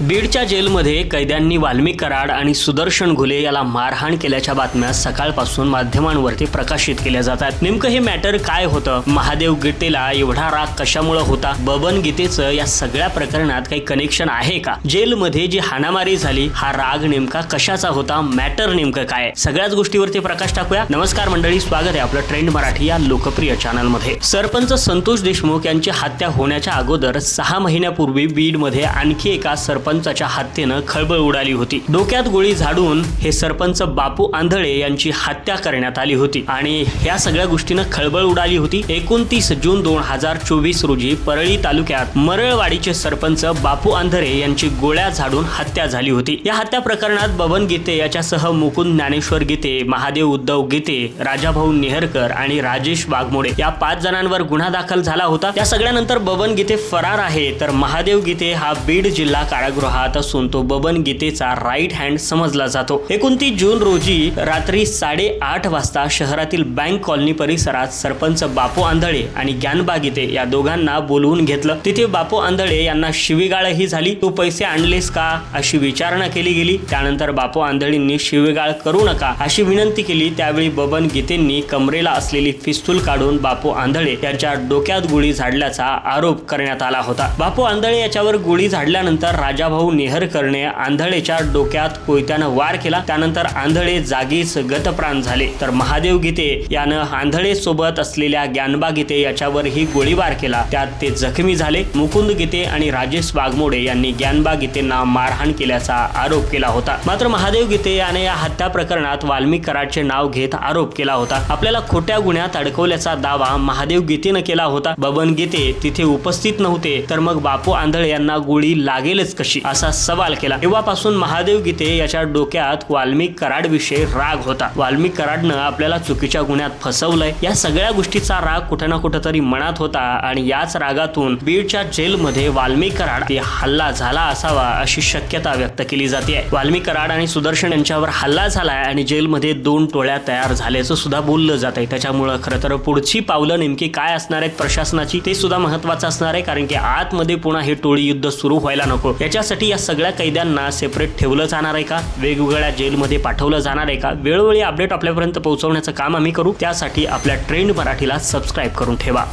बीडच्या जेलमध्ये कैद्यांनी वाल्मिक कराड आणि सुदर्शन घुले याला मारहाण केल्याच्या बातम्या सकाळपासून माध्यमांवरती प्रकाशित केल्या जातात नेमकं हे मॅटर काय होतं? महादेव गीतेला एवढा राग कशामुळे होता? बबन गीतेचं या सगळ्या प्रकरणात काही कनेक्शन आहे का? जेलमध्ये जी हाणामारी झाली हा राग नेमका कशाचा होता? मॅटर नेमकं काय सगळ्याच गोष्टीवरती प्रकाश टाकूया. नमस्कार मंडळी स्वागत आहे आपलं ट्रेंड मराठी या लोकप्रिय चॅनलमध्ये सरपंच संतोष देशमुख यांची हत्या होण्याच्या अगोदर सहा महिन्यापूर्वी बीडमध्ये आणखी एका सरपंच सरपंचाच्या हत्येनं खळबळ उडाली होती. डोक्यात गोळी झाडून हे सरपंच बापू आंधळे यांची हत्या करण्यात आली होती आणि या सगळ्या गोष्टीनं खळबळ उडाली होती. एकोणतीस जून दोन हजार चोवीस रोजी परळी तालुक्यात मरळवाडीचे सरपंच बापू आंधळे यांची गोळ्या झाडून हत्या झाली होती. या हत्या प्रकरणात बबन गीते याच्यासह मुकुंद ज्ञानेश्वर गीते महादेव उद्धव गीते राजाभाऊ नेहरकर आणि राजेश वाघमोडे या पाच जणांवर गुन्हा दाखल झाला होता. या सगळ्यानंतर बबन गीते फरार आहे. तर महादेव गीते हा बीड जिल्हा कारागृहात असून तो बबन गीतेचा राईट हँड समजला जातो. एकोणतीस जून रोजी रात्री साडेआठ वाजता शहरातील बँक कॉलनी परिसरात सरपंच बापू आंधळे आणि ज्ञानबा गीते या दोघांना बोलवून घेतलं. तिथे बापू आंधळे यांना शिवीगाळही झाली. तू पैसे आणलेस का? अशी विचारणा केली गेली. त्यानंतर बापू आंधळींनी शिवीगाळ करू नका अशी विनंती केली. त्यावेळी बबन गीतेंनी कमरेला असलेली पिस्तूल काढून बापू आंधळे यांच्या डोक्यात गोळी झाडल्याचा आरोप करण्यात आला होता. बापू आंधळे याच्यावर गोळी झाडल्यानंतर राजा राजाभाऊ नेहरकरने आंधळेच्या डोक्यात कोयत्यानं वार केला. त्यानंतर आंधळे जागीच गतप्राण झाले. तर महादेव गीते यानं आंधळे सोबत असलेल्या ज्ञानबा गीते याच्यावरही गोळीबार केला. त्यात ते जखमी झाले. मुकुंद गीते आणि राजेश वाघमोडे यांनी ज्ञानबा गीतेंना मारहाण केल्याचा आरोप केला होता. मात्र महादेव गीते याने या हत्या प्रकरणात वाल्मिक कराडचे नाव घेत आरोप केला होता. आपल्याला खोट्या गुन्ह्यात अडकवल्याचा दावा महादेव गीतेनं केला होता. बबन गीते तिथे उपस्थित नव्हते. तर मग बापू आंधळे यांना गोळी लागेलच कशी? असा सवाल केला. तेव्हापासून महादेव गीते याच्या डोक्यात वाल्मिक कराड विषयी राग होता. वाल्मिक कराडनं आपल्याला चुकीच्या गुन्ह्यात फसवलंय. या सगळ्या गोष्टीचा राग कुठे ना कुठं तरी मनात होता आणि याच रागातून बीडच्या जेलमध्ये वाल्मिक कराड हल्ला झाला असावा अशी शक्यता व्यक्त केली जाते. वाल्मिक कराड आणि सुदर्शन यांच्यावर हल्ला झालाय आणि जेलमध्ये दोन टोळ्या तयार झाल्याचं सुद्धा बोललं जात आहे त्याच्यामुळं खरं तर पुढची पावलं नेमकी काय असणार आहेत प्रशासनाची ते सुद्धा महत्वाचं असणार आहे कारण की आतमध्ये पुन्हा हे टोळी युद्ध सुरू व्हायला नको. याच्या याच्यासाठी या सगळ्या कैद्यांना सेपरेट ठेवलं जाणार आहे का? वेगवेगळ्या जेलमध्ये पाठवलं जाणार आहे का? वेळोवेळी अपडेट आपल्यापर्यंत पोहोचवण्याचं काम आम्ही करू. त्यासाठी आपल्या ट्रेंड मराठीला सबस्क्राईब करून ठेवा.